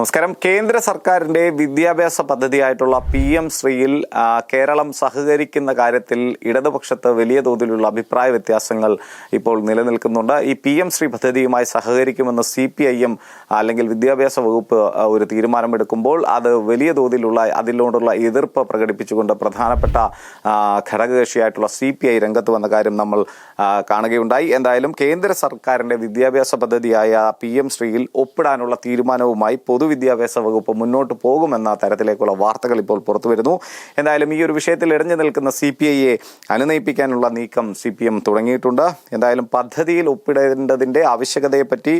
നമസ്കാരം. കേന്ദ്ര സർക്കാരിന്റെ വിദ്യാഭ്യാസ പദ്ധതിയായിട്ടുള്ള പി എം ശ്രീയിൽ കേരളം സഹകരിക്കുന്ന കാര്യത്തിൽ ഇടതുപക്ഷത്ത് വലിയ തോതിലുള്ള അഭിപ്രായ വ്യത്യാസങ്ങൾ ഇപ്പോൾ നിലനിൽക്കുന്നുണ്ട്. ഈ പി എം ശ്രീ പദ്ധതിയുമായി സഹകരിക്കുമെന്ന് സി പി ഐ എം അല്ലെങ്കിൽ വിദ്യാഭ്യാസ വകുപ്പ് ഒരു തീരുമാനമെടുക്കുമ്പോൾ അത് വലിയ തോതിലുള്ള അതിനോടുള്ള എതിർപ്പ് പ്രകടിപ്പിച്ചുകൊണ്ട് പ്രധാനപ്പെട്ട ഘടകകക്ഷിയായിട്ടുള്ള സി പി ഐ രംഗത്ത് വന്ന കാര്യം നമ്മൾ കാണുകയുണ്ടായി. എന്തായാലും കേന്ദ്ര സർക്കാരിന്റെ വിദ്യാഭ്യാസ പദ്ധതിയായ പി എം ശ്രീയിൽ ഒപ്പിടാനുള്ള തീരുമാനവുമായി പൊതുവിദ്യാഭ്യാസ വകുപ്പ് മുന്നോട്ട് പോകുമെന്ന തരത്തിലേക്കുള്ള വാർത്തകൾ ഇപ്പോൾ പുറത്തു വരുന്നു എന്തായാലും ഈ ഒരു വിഷയത്തിൽ ഇടഞ്ഞു നിൽക്കുന്ന സി പി ഐയെ അനുനയിപ്പിക്കാനുള്ള നീക്കം സി പി എം തുടങ്ങിയിട്ടുണ്ട്. എന്തായാലും പദ്ധതിയിൽ ഒപ്പിടേണ്ടതിന്റെ ആവശ്യകതയെപ്പറ്റി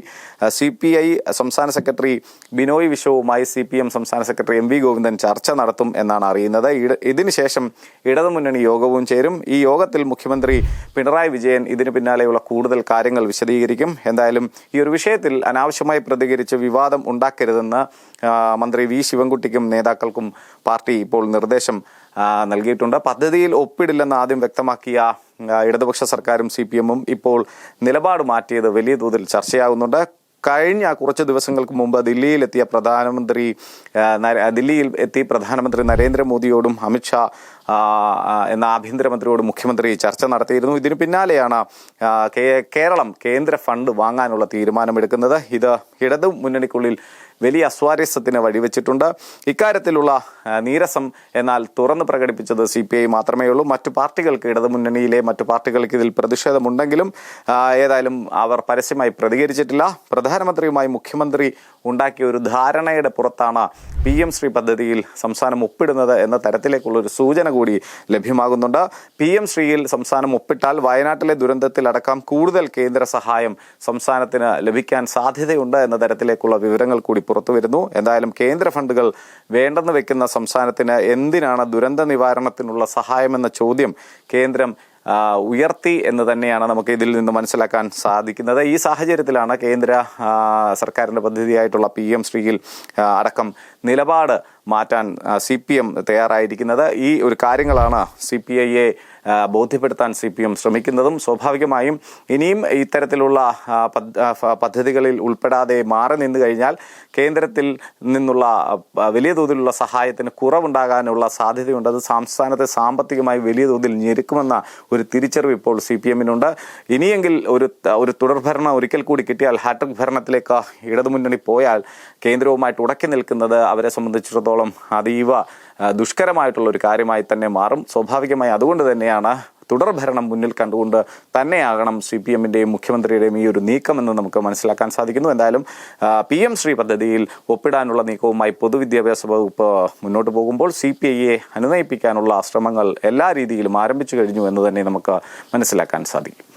സി പി ഐ സംസ്ഥാന സെക്രട്ടറി ബിനോയ് വിശ്വവുമായി സി പി എം സംസ്ഥാന സെക്രട്ടറി എം വി ഗോവിന്ദൻ ചർച്ച നടത്തും എന്നാണ് അറിയുന്നത്. ഇതിനുശേഷം ഇടതുമുന്നണി യോഗവും ചേരും. ഈ യോഗത്തിൽ മുഖ്യമന്ത്രി പിണറായി വിജയൻ ഇതിന് പിന്നാലെയുള്ള കൂടുതൽ കാര്യങ്ങൾ വിശദീകരിക്കും. എന്തായാലും ഈ ഒരു വിഷയത്തിൽ അനാവശ്യമായി പ്രതികരിച്ച് വിവാദം ഉണ്ടാക്കരുതെന്ന് മന്ത്രി വി ശിവൻകുട്ടിക്കും നേതാക്കൾക്കും പാർട്ടി ഇപ്പോൾ നിർദ്ദേശം നൽകിയിട്ടുണ്ട്. പദ്ധതിയിൽ ഒപ്പിടില്ലെന്ന് ആദ്യം വ്യക്തമാക്കിയ ഇടതുപക്ഷ സർക്കാരും സി ഇപ്പോൾ നിലപാട് മാറ്റിയത് വലിയ തോതിൽ ചർച്ചയാകുന്നുണ്ട്. കഴിഞ്ഞ കുറച്ച് ദിവസങ്ങൾക്ക് മുമ്പ് ദില്ലിയിലെത്തിയ പ്രധാനമന്ത്രി ദില്ലിയിൽ എത്തി പ്രധാനമന്ത്രി നരേന്ദ്രമോദിയോടും അമിത്ഷാ എന്ന ആഭ്യന്തരമന്ത്രിയോടും മുഖ്യമന്ത്രി ചർച്ച നടത്തിയിരുന്നു. ഇതിന് പിന്നാലെയാണ് കേരളം കേന്ദ്ര ഫണ്ട് വാങ്ങാനുള്ള തീരുമാനമെടുക്കുന്നത്. ഇത് ഇടതു മുന്നണിക്കുള്ളിൽ വലിയ അസ്വാരസ്യത്തിന് വഴിവെച്ചിട്ടുണ്ട്. ഇക്കാര്യത്തിലുള്ള നീരസം എന്നാൽ തുറന്നു പ്രകടിപ്പിച്ചത് സി പി ഐ മാത്രമേ ഉള്ളൂ. മറ്റു പാർട്ടികൾക്ക് ഇടതുമുന്നണിയിലെ മറ്റു പാർട്ടികൾക്ക് ഇതിൽ പ്രതിഷേധമുണ്ടെങ്കിലും ഏതായാലും അവർ പരസ്യമായി പ്രതികരിച്ചിട്ടില്ല. പ്രധാനമന്ത്രിയുമായി മുഖ്യമന്ത്രി ഉണ്ടാക്കിയ ഒരു ധാരണയുടെ പുറത്താണ് പി എം ശ്രീ പദ്ധതിയിൽ സംസ്ഥാനം ഒപ്പിടുന്നത് എന്ന തരത്തിലേക്കുള്ള ഒരു സൂചന കൂടി ലഭ്യമാകുന്നുണ്ട്. പി എം ശ്രീയിൽ സംസ്ഥാനം ഒപ്പിട്ടാൽ വയനാട്ടിലെ ദുരന്തത്തിലടക്കം കൂടുതൽ കേന്ദ്ര സഹായം സംസ്ഥാനത്തിന് ലഭിക്കാൻ സാധ്യതയുണ്ട് എന്ന തരത്തിലേക്കുള്ള വിവരങ്ങൾ കൂടി പുറത്തു വരുന്നു. എന്തായാലും കേന്ദ്ര ഫണ്ടുകൾ വേണ്ടെന്ന് വെക്കുന്ന സംസ്ഥാനത്തിന് എന്തിനാണ് ദുരന്ത നിവാരണത്തിനുള്ള സഹായമെന്ന ചോദ്യം കേന്ദ്രം ഉയർത്തി എന്ന് തന്നെയാണ് നമുക്ക് ഇതിൽ നിന്ന് മനസ്സിലാക്കാൻ സാധിക്കുന്നത്. ഈ സാഹചര്യത്തിലാണ് കേന്ദ്ര സർക്കാരിന്റെ പദ്ധതിയായിട്ടുള്ള പി എം ശ്രീയിൽ അടക്കം നിലപാട് മാറ്റാൻ സി പി എം തയ്യാറായിരിക്കുന്നത്. ഈ ഒരു കാര്യങ്ങളാണ് സി പി ഐയെ ബോധ്യപ്പെടുത്താൻ സി പി എം ശ്രമിക്കുന്നതും സ്വാഭാവികമായും ഇനിയും ഇത്തരത്തിലുള്ള പദ്ധതികളിൽ ഉൾപ്പെടാതെ മാറി നിന്ന് കഴിഞ്ഞാൽ കേന്ദ്രത്തിൽ നിന്നുള്ള വലിയ തോതിലുള്ള സഹായത്തിന് കുറവുണ്ടാകാനുള്ള സാധ്യതയുണ്ട്. അത് സംസ്ഥാനത്തെ സാമ്പത്തികമായി വലിയ തോതിൽ ഞെരുക്കുമെന്ന ഒരു തിരിച്ചറിവ് ഇപ്പോൾ സി പി എമ്മിനുണ്ട്. ഇനിയെങ്കിൽ ഒരു ഒരു തുടർഭരണം ഒരിക്കൽ കൂടി കിട്ടിയാൽ ഹാട്രിക് ഭരണത്തിലേക്ക് ഇടതുമുന്നണി പോയാൽ കേന്ദ്രവുമായിട്ട് ഉടക്കി നിൽക്കുന്നത് അവരെ സംബന്ധിച്ചിടത്തോളം അതീവ ദുഷ്കരമായിട്ടുള്ള ഒരു കാര്യമായി തന്നെ മാറും. സ്വാഭാവികമായി അതുകൊണ്ട് തന്നെയാണ് തുടർഭരണം മുന്നിൽ കണ്ടുകൊണ്ട് തന്നെയാകണം സി പി എമ്മിന്റെയും മുഖ്യമന്ത്രിയുടെയും ഈ ഒരു നീക്കമെന്ന് നമുക്ക് മനസ്സിലാക്കാൻ സാധിക്കുന്നു. എന്തായാലും പി എം ശ്രീ പദ്ധതിയിൽ ഒപ്പിടാനുള്ള നീക്കവുമായി പൊതുവിദ്യാഭ്യാസ വകുപ്പ് മുന്നോട്ട് പോകുമ്പോൾ സി പി ഐയെ അനുനയിപ്പിക്കാനുള്ള ശ്രമങ്ങൾ എല്ലാ രീതിയിലും ആരംഭിച്ചു കഴിഞ്ഞു എന്ന് തന്നെ നമുക്ക് മനസ്സിലാക്കാൻ സാധിക്കും.